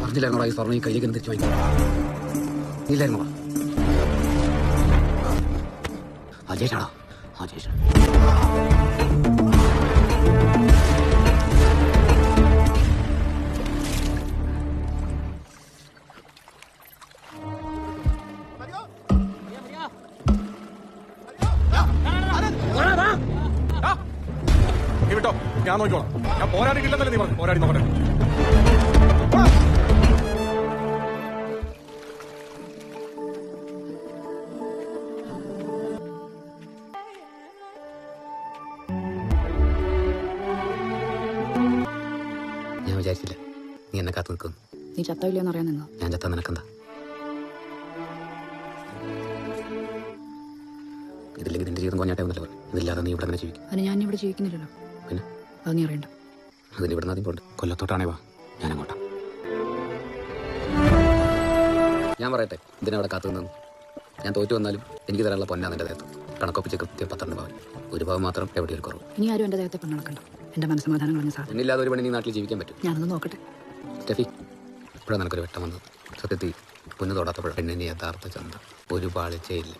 പറഞ്ഞില്ലായിരുന്നോടാ ഈ സ്വർണം ഈ കയ്യിലേക്ക് തിരിച്ചു വാങ്ങി ഇല്ലായിരുന്നോടാ അജേഷാടാ അജേഷ് നീ വിട്ടോ ഞാൻ നോക്കിക്കോളാം. ഞാൻ പോരാടി കിട്ടുന്നല്ലേ നീ പറഞ്ഞു? പോരാടി നോക്കട്ടെ. ഞാൻ വിചാരിച്ചില്ല നീ എന്നെ കാത്തു നിൽക്കുന്നു. നീ ചത്തവില്ലെന്ന് അറിയാൻ നിന്നോ? ഞാൻ ചത്ത നിനക്കെന്താ? ഇതില്ലെങ്കിൽ നിന്റെ ജീവിതം കൊഞ്ഞാട്ടേ ഒന്നല്ല ഇതില്ലാതെ നീ ഇവിടെ അങ്ങനെ ജീവിക്കും. അത് ഞാൻ ഇവിടെ ജീവിക്കുന്നില്ലല്ലോ. പിന്നെ? അത് നീ അറിയണ്ട ഇവിടെ പോണ്ട് കൊല്ലത്തോട്ടാണേ വാ. ഞാൻ അങ്ങോട്ടാ ഞാൻ പറയട്ടെ ഇതിനവിടെ കാത്തു നിന്നു? ഞാൻ തോറ്റു വന്നാലും എനിക്ക് തരാനുള്ള പൊന്നാ നിന്റെ ദേഹത്ത്. കണക്കൊപ്പിച്ച് കൃത്യം പന്ത്രണ്ട് പവൻ. ഒരു പവൻ മാത്രം എവിടെ ഒരു കുറവ്. ഇനി ആരും എന്റെ ദേഹത്തെ പെണ്ണടക്കണ്ട എന്റെ മനസ്സമാധാനം കളഞ്ഞ സാധനം എന്നില്ലാതെ ഒരു പണി നീ നാട്ടിൽ ജീവിക്കാൻ പറ്റും. ഞാനൊന്ന് നോക്കട്ടെ. സ്റ്റെഫി ഇവിടെ നിനക്കൊരു വെട്ടം വന്നത്. സത്യത്തിൽ പൊന്നു തൊടാത്തപ്പോഴ. പെണ്ണിന്റെ യഥാർത്ഥ ചന്ത. ഒരു പാളിച്ചയില്ല